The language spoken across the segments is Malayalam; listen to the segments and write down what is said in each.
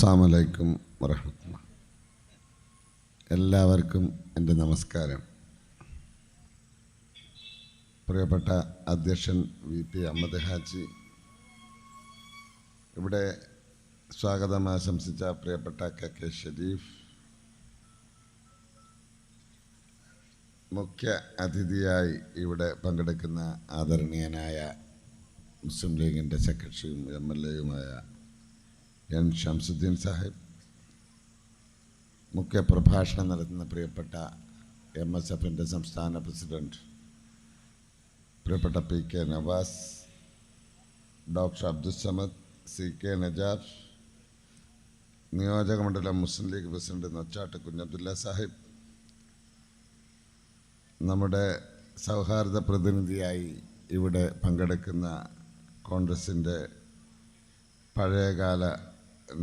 അസ്സാമലൈക്കും വറഹമത്തുള്ള. എല്ലാവർക്കും എന്റെ നമസ്കാരം. പ്രിയപ്പെട്ട അധ്യക്ഷൻ വി പി അഹമ്മദ് ഹാജി ഇവിടെ സ്വാഗതം ആശംസിച്ച പ്രിയപ്പെട്ട കെ കെ ഷെരീഫ് മുഖ്യ അതിഥിയായി ഇവിടെ പങ്കെടുക്കുന്ന ആദരണീയനായ മുസ്ലിം ലീഗിന്റെ സെക്രട്ടറിയും എം എൽ എയുമായ എൻ ഷംസുദ്ദീൻ സാഹിബ് മുഖ്യ പ്രഭാഷണം നടത്തുന്ന പ്രിയപ്പെട്ട എം എസ് എഫിന്റെ സംസ്ഥാന പ്രസിഡന്റ് പ്രിയപ്പെട്ട P K Navas doctor Abdussamad C K Najaf നിയോജകമണ്ഡലം മുസ്ലിം ലീഗ് പ്രസിഡന്റ് നൊച്ചാട്ട് കുഞ്ഞബ്ദുല്ല സാഹിബ് നമ്മുടെ സൗഹാർദ്ദ പ്രതിനിധിയായി ഇവിടെ പങ്കെടുക്കുന്ന കോൺഗ്രസിന്റെ പഴയകാല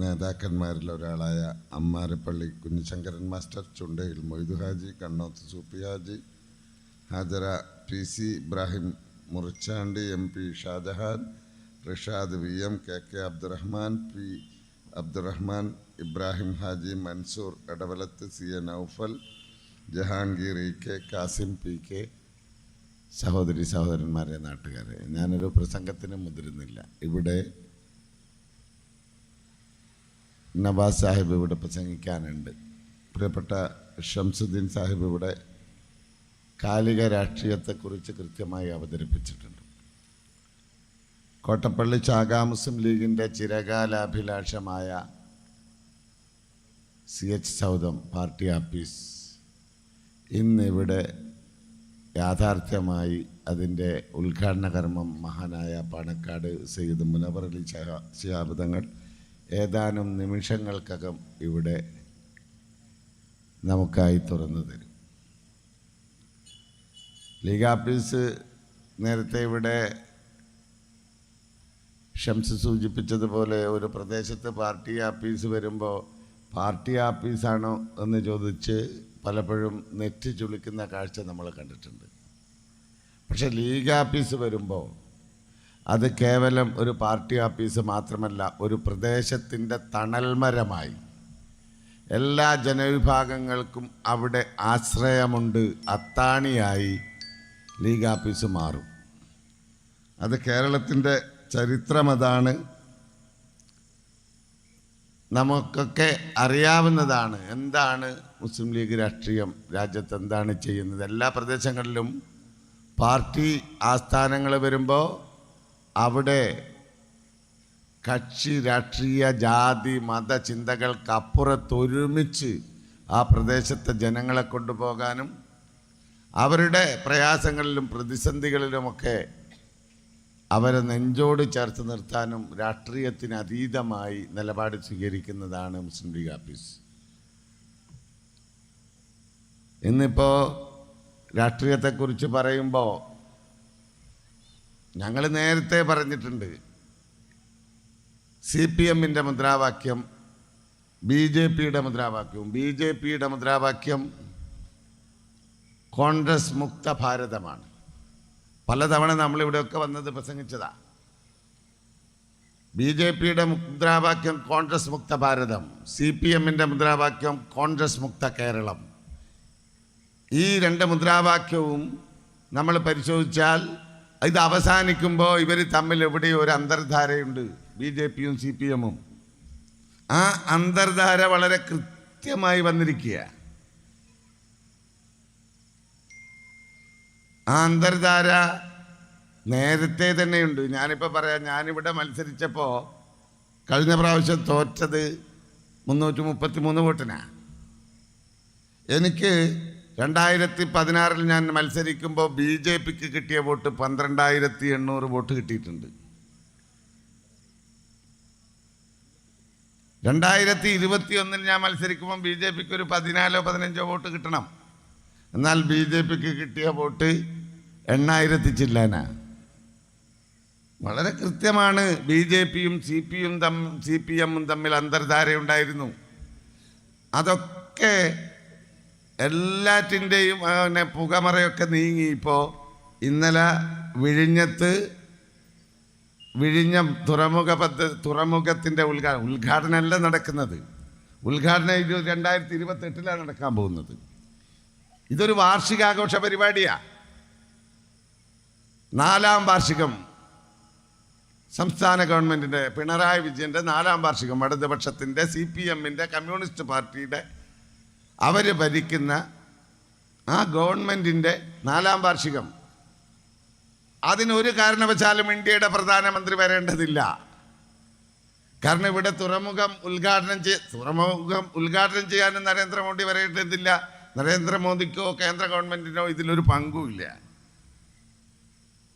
നേതാക്കന്മാരിൽ ഒരാളായ Ammarappally Kunhisankaran master Chundayil Moidu Haji Kannoth Sooppy Haji Hajara P C Ibrahim Murichandi M P Shajahan Rishad V M K K Abdurahman P Abdurahman Ibrahim Haji Mansoor Edavalath C A Noufal Jahangir E K Kasim P K. സഹോദരി സഹോദരന്മാരെ നാട്ടുകാരെ ഞാനൊരു പ്രസംഗത്തിന് മുതിരുന്നില്ല. ഇവിടെ നവാസ് സാഹിബ് ഇവിടെ പ്രസംഗിക്കാനുണ്ട്. പ്രിയപ്പെട്ട ഷംസുദ്ദീൻ സാഹിബ് ഇവിടെ കാലിക രാഷ്ട്രീയത്തെക്കുറിച്ച് കൃത്യമായി അവതരിപ്പിച്ചിട്ടുണ്ട്. കോട്ടപ്പള്ളി ചാകാ മുസ്ലിം ലീഗിന്റെ ചിരകാലാഭിലാഷമായ C H Soudham party office ഇന്നിവിടെ യാഥാർത്ഥ്യമായി അതിന്റെ ഉദ്ഘാടന കർമ്മം മഹാനായ പാണക്കാട് സെയ്ദ് മുനവർ അലി ശഹാ ശിഹാബ് തങ്ങൾ ഏതാനും നിമിഷങ്ങൾക്കകം ഇവിടെ നമുക്കായി തുറന്നു തരും. ലീഗ് ആഫീസ് നേരത്തെ ഇവിടെ ഷംസ് സൂചിപ്പിച്ചതുപോലെ ഒരു പ്രദേശത്ത് പാർട്ടി ആഫീസ് വരുമ്പോൾ പാർട്ടി ആഫീസാണോ എന്ന് ചോദിച്ച് പലപ്പോഴും നെറ്റ് ചുളിക്കുന്ന കാഴ്ച നമ്മൾ കണ്ടിട്ടുണ്ട്. പക്ഷേ ലീഗ് ആഫീസ് വരുമ്പോൾ അത് കേവലം ഒരു പാർട്ടി ഓഫീസ് മാത്രമല്ല ഒരു പ്രദേശത്തിന്റെ തണൽമരമായി. എല്ലാ ജനവിഭാഗങ്ങൾക്കും അവിടെ ആശ്രയമുണ്ട്. അത്താണിയായി ലീഗ് ആഫീസ് മാറും. അത് കേരളത്തിന്റെ ചരിത്രമതാണ് നമുക്കൊക്കെ അറിയാവുന്നതാണ് എന്താണ് മുസ്ലിം ലീഗ് രാഷ്ട്രീയം രാജ്യത്ത് എന്താണ് ചെയ്യുന്നത്. എല്ലാ പ്രദേശങ്ങളിലും പാർട്ടി ആസ്ഥാനങ്ങൾ വരുമ്പോൾ അവിടെ കക്ഷി രാഷ്ട്രീയ ജാതി മത ചിന്തകൾക്കപ്പുറത്തൊരുമിച്ച് ആ പ്രദേശത്തെ ജനങ്ങളെ കൊണ്ടുപോകാനും അവരുടെ പ്രയാസങ്ങളിലും പ്രതിസന്ധികളിലുമൊക്കെ അവരെ നെഞ്ചോട് ചേർത്ത് നിർത്താനും രാഷ്ട്രീയത്തിന് അതീതമായി നിലപാട് സ്വീകരിക്കുന്നതാണ് മുസ്ലിം ലീഗ് ആഫീസ് ഇന്നിപ്പോൾ രാഷ്ട്രീയത്തെക്കുറിച്ച് പറയുമ്പോൾ ഞങ്ങൾ നേരത്തെ പറഞ്ഞിട്ടുണ്ട്. സി പി എമ്മിന്റെ മുദ്രാവാക്യം ബി ജെ പിയുടെ മുദ്രാവാക്യവും ബി ജെ പിയുടെ മുദ്രാവാക്യം കോൺഗ്രസ് മുക്ത ഭാരതമാണ്. പലതവണ നമ്മളിവിടെയൊക്കെ വന്നത് പ്രസംഗിച്ചതാ. ബി ജെ പിയുടെ മുദ്രാവാക്യം കോൺഗ്രസ് മുക്ത ഭാരതം സി പി എമ്മിന്റെ മുദ്രാവാക്യം കോൺഗ്രസ് മുക്ത കേരളം. ഈ രണ്ട് മുദ്രാവാക്യവും നമ്മൾ പരിശോധിച്ചാൽ ഇത് അവസാനിക്കുമ്പോൾ ഇവർ തമ്മിൽ എവിടെയോ ഒരു അന്തർധാരയുണ്ട്? ബി ജെ പിയും സി പി എമ്മും. ആ അന്തർധാര വളരെ കൃത്യമായി വന്നിരിക്കുക. ആ അന്തർധാര നേരത്തെ തന്നെയുണ്ട്. ഞാനിപ്പോൾ പറയാം ഞാനിവിടെ മത്സരിച്ചപ്പോൾ കഴിഞ്ഞ പ്രാവശ്യം തോറ്റത് മുന്നൂറ്റി മുപ്പത്തി മൂന്ന് വോട്ടിനാണ് എനിക്ക് രണ്ടായിരത്തി പതിനാറിൽ ഞാൻ മത്സരിക്കുമ്പോൾ ബി ജെ പിക്ക് കിട്ടിയ വോട്ട് പന്ത്രണ്ടായിരത്തി എണ്ണൂറ് വോട്ട് കിട്ടിയിട്ടുണ്ട്. രണ്ടായിരത്തി ഇരുപത്തി ഒന്നിൽ ഞാൻ മത്സരിക്കുമ്പോൾ ബി ജെ പിക്ക് ഒരു പതിനാലോ പതിനഞ്ചോ വോട്ട് കിട്ടണം. എന്നാൽ ബി ജെ പിക്ക് കിട്ടിയ വോട്ട് എണ്ണായിരത്തി ചില്ലാന. വളരെ കൃത്യമാണ്. ബി ജെ പിയും സി പിയും തമ്മിൽ സി പി എമ്മും തമ്മിൽ അന്തർധാരയുണ്ടായിരുന്നു. അതൊക്കെ എല്ലാറ്റിന്റെയും പിന്നെ പുകമറയൊക്കെ നീങ്ങി ഇപ്പോൾ ഇന്നലെ വിഴിഞ്ഞത്ത് വിഴിഞ്ഞം തുറമുഖ പദ്ധതി തുറമുഖത്തിന്റെ ഉദ്ഘാ ഉദ്ഘാടനമല്ല നടക്കുന്നത്. ഉദ്ഘാടനം ഇരു രണ്ടായിരത്തി ഇരുപത്തെട്ടിലാണ് നടക്കാൻ പോകുന്നത്. ഇതൊരു വാർഷികാഘോഷ പരിപാടിയാണ് നാലാം വാർഷികം. സംസ്ഥാന ഗവൺമെന്റിന്റെ പിണറായി വിജയന്റെ നാലാം വാർഷികം ഇടതുപക്ഷത്തിന്റെ സി പി എമ്മിന്റെ കമ്മ്യൂണിസ്റ്റ് പാർട്ടിയുടെ അവർ ഭരിക്കുന്ന ആ ഗവൺമെന്റിന്റെ നാലാം വാർഷികം. അതിനൊരു കാരണവശാലും ഇന്ത്യയുടെ പ്രധാനമന്ത്രി വരേണ്ടതില്ല. കാരണം ഇവിടെ തുറമുഖം ഉദ്ഘാടനം ചെയ്യ തുറമുഖം ഉദ്ഘാടനം ചെയ്യാനും നരേന്ദ്രമോദി വരേണ്ടതില്ല. നരേന്ദ്രമോദിക്കോ കേന്ദ്ര ഗവൺമെന്റിനോ ഇതിലൊരു പങ്കുമില്ല.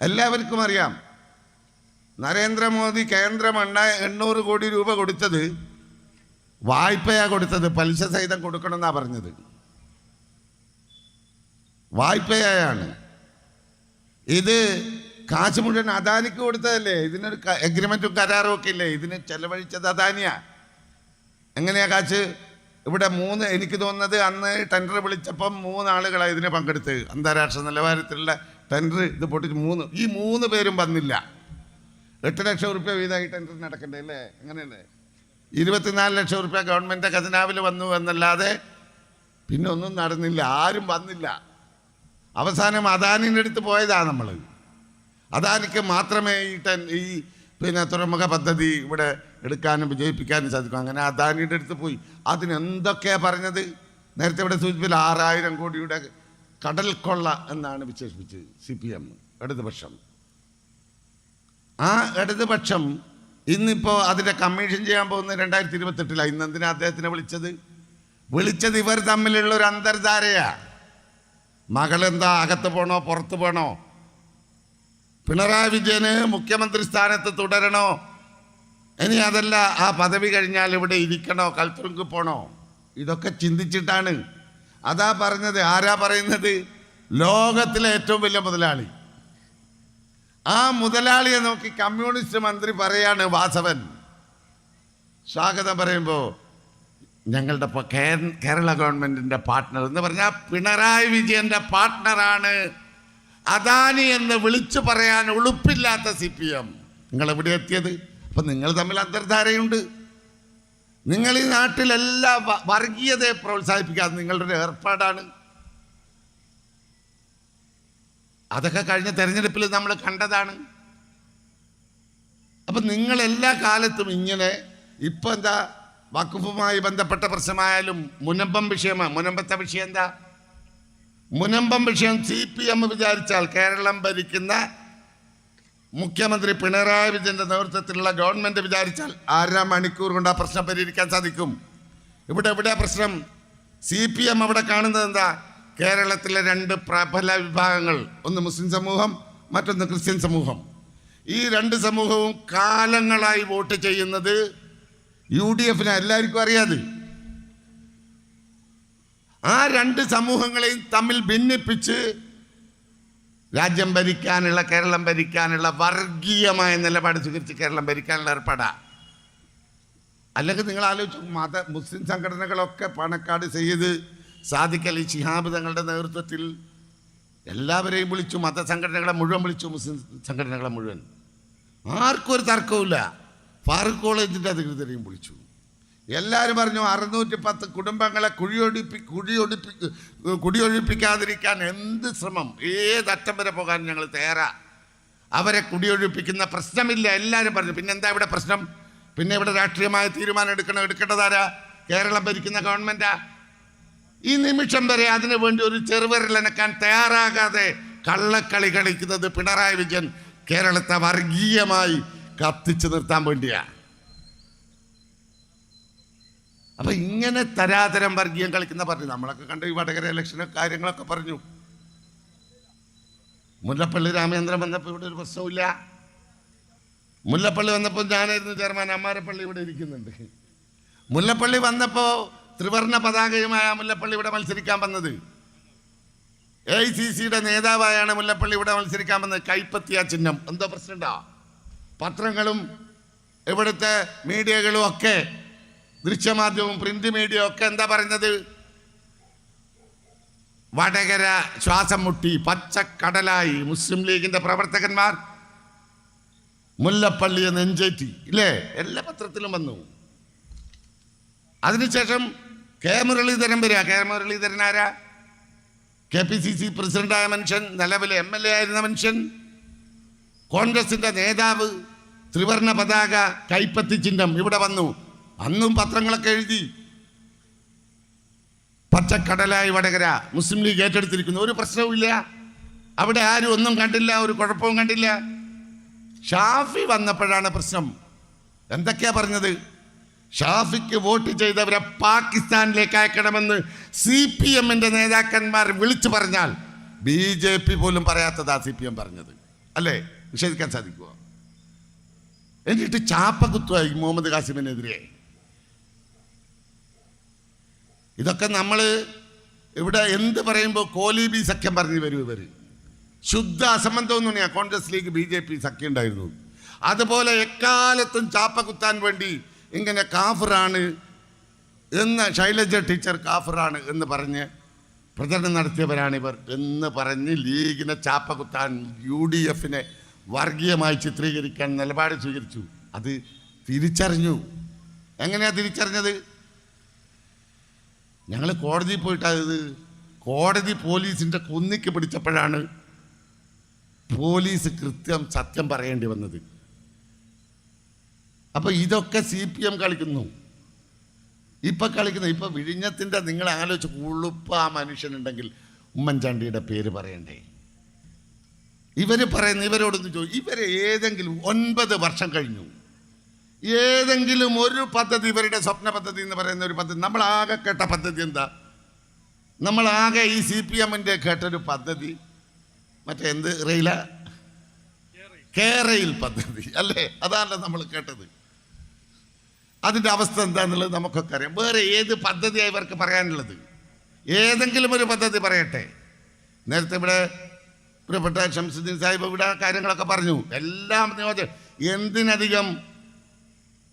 എല്ലാവർക്കും അറിയാം. നരേന്ദ്രമോദി കേന്ദ്രം എണ്ണ എണ്ണൂറ് കോടി രൂപ കൊടുത്തത് വായ്പയാ കൊടുത്തത് പലിശ സഹിതം കൊടുക്കണമെന്നാണ് പറഞ്ഞത്. വായ്പയായാണ്. ഇത് കാശ് മുഴുവൻ അദാനിക്ക് കൊടുത്തതല്ലേ? ഇതിനൊരു എഗ്രിമെന്റും കരാറും ഒക്കെ ഇല്ലേ? ഇതിന് ചെലവഴിച്ചത് അദാനിയാ. എങ്ങനെയാ കാശ്? ഇവിടെ മൂന്ന് എനിക്ക് തോന്നുന്നത് അന്ന് ടെൻഡർ വിളിച്ചപ്പം മൂന്ന് ഇതിനെ പങ്കെടുത്ത് അന്താരാഷ്ട്ര നിലവാരത്തിലുള്ള ടെൻഡർ ഇത് പൊട്ടിച്ച് മൂന്ന് ഈ മൂന്ന് പേരും വന്നില്ല. എട്ട് ലക്ഷം റുപ്യ വീതമായി ടെൻഡർ നടക്കണ്ടേ അല്ലേ? അങ്ങനെയല്ലേ ഇരുപത്തിനാല് ലക്ഷം റുപ്യ ഗവൺമെന്റ് ഖജനാവിൽ വന്നു എന്നല്ലാതെ പിന്നെ ഒന്നും നടന്നില്ല ആരും വന്നില്ല. അവസാനം അദാനിന്റെ അടുത്ത് പോയതാണ് നമ്മൾ അദാനിക്ക് മാത്രമേ ഈ ടെൻ ഈ പിന്നെ തുറമുഖ പദ്ധതി ഇവിടെ എടുക്കാനും വിജയിപ്പിക്കാനും സാധിക്കും. അങ്ങനെ അദാനിയുടെ അടുത്ത് പോയി. അതിനെന്തൊക്കെയാണ് പറഞ്ഞത്? നേരത്തെ ഇവിടെ സൂചിപ്പിച്ച ആറായിരം കോടിയുടെ കടൽ കൊള്ള എന്നാണ് വിശേഷിപ്പിച്ചത് സി പി എം ഇടതുപക്ഷം. ആ ഇടതുപക്ഷം ഇന്നിപ്പോൾ അതിന്റെ കമ്മീഷൻ ചെയ്യാൻ പോകുന്ന രണ്ടായിരത്തി ഇരുപത്തെട്ടിലാണ് ഇന്ന് എന്തിനാ അദ്ദേഹത്തിനെ വിളിച്ചത്? വിളിച്ചത് ഇവർ തമ്മിലുള്ള ഒരു അന്തർധാരയാ. മകളെന്താ അകത്ത് പോണോ പുറത്ത് പോണോ? പിണറായി വിജയന് മുഖ്യമന്ത്രി സ്ഥാനത്ത് തുടരണോ? ഇനി അതല്ല ആ പദവി കഴിഞ്ഞാൽ ഇവിടെ ഇരിക്കണോ കൽത്തുറുങ്ക് പോണോ? ഇതൊക്കെ ചിന്തിച്ചിട്ടാണ്. അതാ പറഞ്ഞത് ആരാ പറയുന്നത്? ലോകത്തിലെ ഏറ്റവും വലിയ മുതലാളി. ആ മുതലാളിയെ നോക്കി കമ്മ്യൂണിസ്റ്റ് മന്ത്രി പറയാണ് വാസവൻ. സ്വാഗതം പറയുമ്പോൾ ഞങ്ങളുടെ കേരള ഗവൺമെന്റിന്റെ പാർട്ട്ണർ എന്ന് പറഞ്ഞാൽ പിണറായി വിജയന്റെ പാർട്ട്ണറാണ് അദാനി എന്ന് വിളിച്ചു പറയാൻ ഉളുപ്പില്ലാത്ത സി പി എം. നിങ്ങൾ എവിടെ എത്തിയത്? അപ്പം നിങ്ങൾ തമ്മിൽ അന്തർധാരയുണ്ട്. നിങ്ങൾ ഈ നാട്ടിലെല്ലാ വർഗീയതയെ പ്രോത്സാഹിപ്പിക്കാതെ നിങ്ങളുടെ ഏർപ്പാടാണ്. അതൊക്കെ കഴിഞ്ഞ തെരഞ്ഞെടുപ്പിൽ നമ്മൾ കണ്ടതാണ്. അപ്പൊ നിങ്ങൾ എല്ലാ കാലത്തും ഇങ്ങനെ ഇപ്പൊ എന്താ വക്കുഫുമായി ബന്ധപ്പെട്ട പ്രശ്നമായാലും മുനമ്പം വിഷയമാണ് മുനമ്പത്തെ വിഷയം എന്താ? മുനമ്പം വിഷയം സി പി എം വിചാരിച്ചാൽ കേരളം ഭരിക്കുന്ന മുഖ്യമന്ത്രി പിണറായി വിജയന്റെ നേതൃത്വത്തിലുള്ള ഗവൺമെന്റ് വിചാരിച്ചാൽ അര മണിക്കൂർ കൊണ്ട് ആ പ്രശ്നം പരിഹരിക്കാൻ സാധിക്കും. ഇവിടെ എവിടെയാ പ്രശ്നം? സി പി എം അവിടെ കാണുന്നത് എന്താ? കേരളത്തിലെ രണ്ട് പ്രബല വിഭാഗങ്ങൾ ഒന്ന് മുസ്ലിം സമൂഹം മറ്റൊന്ന് ക്രിസ്ത്യൻ സമൂഹം. ഈ രണ്ട് സമൂഹവും കാലങ്ങളായി വോട്ട് ചെയ്യുന്നത് യു ഡി എഫിന് എല്ലാവർക്കും അറിയാതെ. ആ രണ്ട് സമൂഹങ്ങളെയും തമ്മിൽ ഭിന്നിപ്പിച്ച് രാജ്യം ഭരിക്കാനുള്ള കേരളം ഭരിക്കാനുള്ള വർഗീയമായ നിലപാട് സ്വീകരിച്ച് കേരളം ഭരിക്കാനുള്ള ഏർപ്പാടാ. അല്ലെങ്കിൽ നിങ്ങൾ ആലോചിച്ചു മത മുസ്ലിം സംഘടനകളൊക്കെ പണക്കാട് ചെയ്ത് സാദിഖ് അലി ശിഹാബ് തങ്ങളുടെ നേതൃത്വത്തിൽ എല്ലാവരെയും വിളിച്ചു മതസംഘടനകളെ മുഴുവൻ വിളിച്ചു മുസ്ലിം സംഘടനകളെ മുഴുവൻ. ആർക്കും ഒരു തർക്കവുമില്ല. ഫാറൂഖ് കോളേജിന്റെ അധികൃതരെയും വിളിച്ചു. എല്ലാവരും പറഞ്ഞു അറുന്നൂറ്റി പത്ത് കുടുംബങ്ങളെ കുഴിയൊടിപ്പി കുഴിയൊടിപ്പി കുടിയൊഴിപ്പിക്കാതിരിക്കാൻ എന്ത് ശ്രമം? ഏത് അറ്റം വരെ പോകാൻ ഞങ്ങൾ തയ്യാറാ? അവരെ കുടിയൊഴിപ്പിക്കുന്ന പ്രശ്നമില്ല എല്ലാവരും പറഞ്ഞു. പിന്നെന്താ ഇവിടെ പ്രശ്നം? പിന്നെ ഇവിടെ രാഷ്ട്രീയമായ തീരുമാനം എടുക്കണം എടുക്കേണ്ടതാരാ കേരളം ഭരിക്കുന്ന ഗവൺമെന്റാ ഈ നിമിഷം വരെ അതിനു വേണ്ടി ഒരു ചെറുവിരലനക്കാൻ തയ്യാറാകാതെ കള്ളക്കളി കളിക്കുന്നത് പിണറായി വിജയൻ കേരളത്തെ വർഗീയമായി കത്തിച്ചു നിർത്താൻ വേണ്ടിയാണ് അപ്പൊ ഇങ്ങനെ തരാതരം വർഗീയം കളിക്കുന്ന പറഞ്ഞു. നമ്മളൊക്കെ കണ്ടു ഈ വടകര ഇലക്ഷനും കാര്യങ്ങളൊക്കെ പറഞ്ഞു. മുല്ലപ്പള്ളി രാമചന്ദ്രൻ വന്നപ്പോൾ ഇവിടെ ഒരു പ്രശ്നവുമില്ല. മുല്ലപ്പള്ളി വന്നപ്പോൾ ഞാനായിരുന്നു ചെയർമാൻ. അമ്മാരപ്പള്ളി ഇവിടെ ഇരിക്കുന്നുണ്ട്. മുല്ലപ്പള്ളി വന്നപ്പോൾ ത്രിവർണ പതാകയുമായ മുല്ലപ്പള്ളി ഇവിടെ മത്സരിക്കാൻ വന്നത്. എ ഐ സി സിയുടെ നേതാവായാണ് മുല്ലപ്പള്ളി ഇവിടെ മത്സരിക്കാൻ വന്നത്. കൈപ്പത്തിയ ചിഹ്നം. എന്തോ പ്രശ്നമുണ്ടോ? പത്രങ്ങളും ഇവിടുത്തെ മീഡിയകളും ഒക്കെ ദൃശ്യമാധ്യമവും പ്രിന്റ് മീഡിയ ഒക്കെ എന്താ പറയുന്നത്? വടകര ശ്വാസം മുട്ടി പച്ചക്കടലായി മുസ്ലിം ലീഗിന്റെ പ്രവർത്തകന്മാർ മുല്ലപ്പള്ളിയെ നെഞ്ചേറ്റി. ഇല്ലേ? എല്ലാ പത്രത്തിലും വന്നു. അതിനുശേഷം കെ മുരളീധരൻ വരിക കെ മുരളീധരൻ ആരാ? കെ പി സി സി പ്രസിഡന്റായ മനുഷ്യൻ നിലവിലെ എം എൽ എ ആയിരുന്ന മനുഷ്യൻ കോൺഗ്രസിന്റെ നേതാവ് ത്രിവർണ പതാക കൈപ്പത്തി ചിഹ്നം ഇവിടെ വന്നു. അന്നും പത്രങ്ങളൊക്കെ എഴുതി. പച്ചക്കടലായി വടകര മുസ്ലിം ലീഗ് ഏറ്റെടുത്തിരിക്കുന്നു. ഒരു പ്രശ്നവുമില്ല അവിടെ ആരും ഒന്നും കണ്ടില്ല ഒരു കുഴപ്പവും കണ്ടില്ല. ഷാഫി വന്നപ്പോഴാണ് പ്രശ്നം. എന്തൊക്കെയാ പറഞ്ഞത്? ഷാഫിക്ക് വോട്ട് ചെയ്തവരെ പാകിസ്ഥാനിലേക്ക് അയക്കണമെന്ന് സി പി എമ്മിന്റെ നേതാക്കന്മാർ വിളിച്ചു പറഞ്ഞാൽ ബി ജെ പി പോലും പറയാത്തതാ സി പി എം പറഞ്ഞത്. അല്ലേ? നിഷേധിക്കാൻ സാധിക്കുമോ എന്നിട്ട് ചാപ്പകുത്തുമായി മുഹമ്മദ് കാസിമിനെതിരെ ഇതൊക്കെ നമ്മൾ ഇവിടെ എന്ത് പറയുമ്പോൾ കോലി ബി സഖ്യം പറഞ്ഞു വരും ഇവർ ശുദ്ധ അസംബന്ധം തന്നെയാ Congress League B J P സഖ്യം ഉണ്ടായിരുന്നു. അതുപോലെ എക്കാലത്തും ചാപ്പ കുത്താൻ വേണ്ടി ഇങ്ങനെ കാഫറാണ് എന്ന് ശൈലജ ടീച്ചർ കാഫറാണ് എന്ന് പറഞ്ഞ് പ്രചരണം നടത്തിയവരാണ് ഇവർ എന്ന് പറഞ്ഞ് ലീഗിനെ ചാപ്പ കുത്താൻ യു ഡി എഫിനെ വർഗീയമായി ചിത്രീകരിക്കാൻ നിലപാട് സ്വീകരിച്ചു. അത് തിരിച്ചറിഞ്ഞു. എങ്ങനെയാണ് തിരിച്ചറിഞ്ഞത്? ഞങ്ങൾ കോടതിയിൽ പോയിട്ടത് കോടതി പോലീസിന്റെ കുന്നിക്ക് പിടിച്ചപ്പോഴാണ് പോലീസ് കൃത്യം സത്യം പറയേണ്ടി വന്നത്. അപ്പൊ ഇതൊക്കെ സി പി എം കളിക്കുന്നു. ഇപ്പൊ കളിക്കുന്ന. ഇപ്പൊ വിഴിഞ്ഞത്തിന്റെ നിങ്ങൾ ആലോചിച്ച് ഉളുപ്പ ആ മനുഷ്യനുണ്ടെങ്കിൽ ഉമ്മൻചാണ്ടിയുടെ പേര് പറയണ്ടേ? ഇവർ പറയുന്ന ഇവരോടൊന്ന് ചോദിച്ചു ഇവരെ ഏതെങ്കിലും ഒൻപത് വർഷം കഴിഞ്ഞു. ഏതെങ്കിലും ഒരു പദ്ധതി ഇവരുടെ സ്വപ്ന പദ്ധതി എന്ന് പറയുന്ന ഒരു പദ്ധതി നമ്മൾ ആകെ കേട്ട പദ്ധതി എന്താ? നമ്മൾ ആകെ ഈ സി പി എമ്മിന്റെ കേട്ടൊരു പദ്ധതി. മറ്റേ എന്ത് റെയില? കേരയിൽ. പദ്ധതി അല്ലേ? അതാണല്ലോ നമ്മൾ കേട്ടത്. അതിന്റെ അവസ്ഥ എന്താണെന്നുള്ളത് നമുക്കൊക്കെ അറിയാം. വേറെ ഏത് പദ്ധതിയാണ് ഇവർക്ക് പറയാനുള്ളത്? ഏതെങ്കിലും ഒരു പദ്ധതി പറയട്ടെ. നേരത്തെ ഇവിടെ പ്രിയപ്പെട്ട ഷംസുദ്ദീൻ സാഹിബ് ഇവിടെ കാര്യങ്ങളൊക്കെ പറഞ്ഞു. എല്ലാം നിയോജക എന്തിനധികം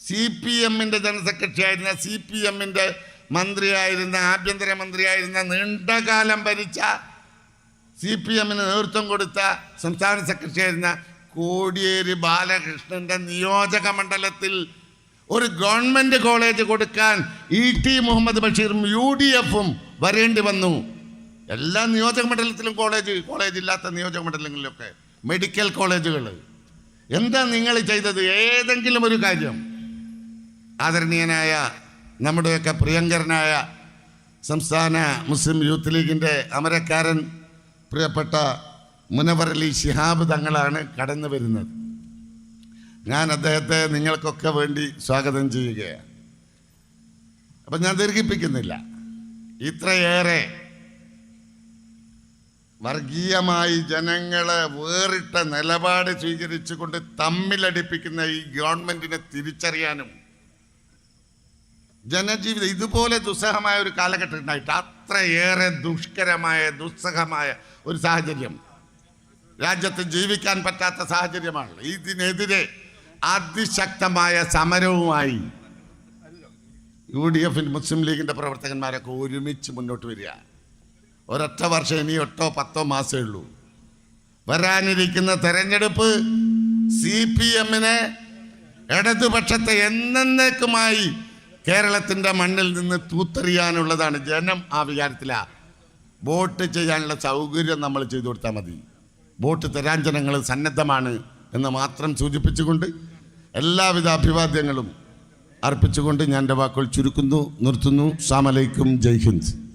സി പി എമ്മിന്റെ ജനറൽ സെക്രട്ടറി ആയിരുന്ന സി പി എമ്മിന്റെ മന്ത്രിയായിരുന്ന ആഭ്യന്തരമന്ത്രിയായിരുന്ന നീണ്ടകാലം ഭരിച്ച സി പി എമ്മിന് നേതൃത്വം കൊടുത്ത സംസ്ഥാന സെക്രട്ടറി ആയിരുന്ന കോടിയേരി ബാലകൃഷ്ണന്റെ നിയോജക മണ്ഡലത്തിൽ ഒരു ഗവൺമെന്റ് കോളേജ് കൊടുക്കാൻ ഇ ടി മുഹമ്മദ് ബഷീറും യു ഡി എഫും വരേണ്ടി വന്നു. എല്ലാ നിയോജക മണ്ഡലത്തിലും കോളേജ് കോളേജ് ഇല്ലാത്ത നിയോജക മണ്ഡലങ്ങളിലൊക്കെ മെഡിക്കൽ കോളേജുകൾ. എന്താ നിങ്ങൾ ചെയ്തത്? ഏതെങ്കിലും ഒരു കാര്യം. ആദരണീയനായ നമ്മുടെയൊക്കെ പ്രിയങ്കരനായ സംസ്ഥാന മുസ്ലിം യൂത്ത് ലീഗിന്റെ അമരക്കാരൻ പ്രിയപ്പെട്ട മുനവർ അലി ശിഹാബ് തങ്ങളാണ് കടന്നു വരുന്നത് ഞാൻ അദ്ദേഹത്തെ നിങ്ങൾക്കൊക്കെ വേണ്ടി സ്വാഗതം ചെയ്യുകയാണ്. അപ്പം ഞാൻ ദീർഘിപ്പിക്കുന്നില്ല. ഇത്രയേറെ വർഗീയമായി ജനങ്ങളെ വേറിട്ട നിലപാട് സ്വീകരിച്ചുകൊണ്ട് തമ്മിലടിപ്പിക്കുന്ന ഈ ഗവൺമെന്റിനെ തിരിച്ചറിയാനും ജനജീവിതം ഇതുപോലെ ദുസ്സഹമായ ഒരു കാലഘട്ടം ഉണ്ടായിട്ട് അത്രയേറെ ദുഷ്കരമായ ദുസ്സഹമായ ഒരു സാഹചര്യം. രാജ്യത്ത് ജീവിക്കാൻ പറ്റാത്ത സാഹചര്യമാണ്. ഇതിനെതിരെ അതിശക്തമായ സമരവുമായി യു ഡി എഫിൽ മുസ്ലിം ലീഗിന്റെ പ്രവർത്തകന്മാരൊക്കെ ഒരുമിച്ച് മുന്നോട്ട് വരിക. ഒരൊറ്റ വർഷം ഇനി എട്ടോ പത്തോ മാസമേ ഉള്ളൂ. വരാനിരിക്കുന്ന തെരഞ്ഞെടുപ്പ് സി പി എമ്മിനെ ഇടതുപക്ഷത്തെ എന്നേക്കുമായി കേരളത്തിന്റെ മണ്ണിൽ നിന്ന് തൂത്തെറിയാനുള്ളതാണ് ജനം ആ വിചാരത്തിലാണ് വോട്ട് ചെയ്യാനുള്ള സൗകര്യം നമ്മൾ ചെയ്തു കൊടുത്താൽ മതി. വോട്ട് തരാൻ ജനങ്ങൾ സന്നദ്ധമാണ്. എന്ന് മാത്രം സൂചിപ്പിച്ചുകൊണ്ട് എല്ലാവിധ അഭിവാദ്യങ്ങളും അർപ്പിച്ചുകൊണ്ട് ഞാൻ എന്റെ വാക്കുകൾ ചുരുക്കുന്നു നിർത്തുന്നു. സാമലൈക്കും ജയ് ഹിന്ദ്.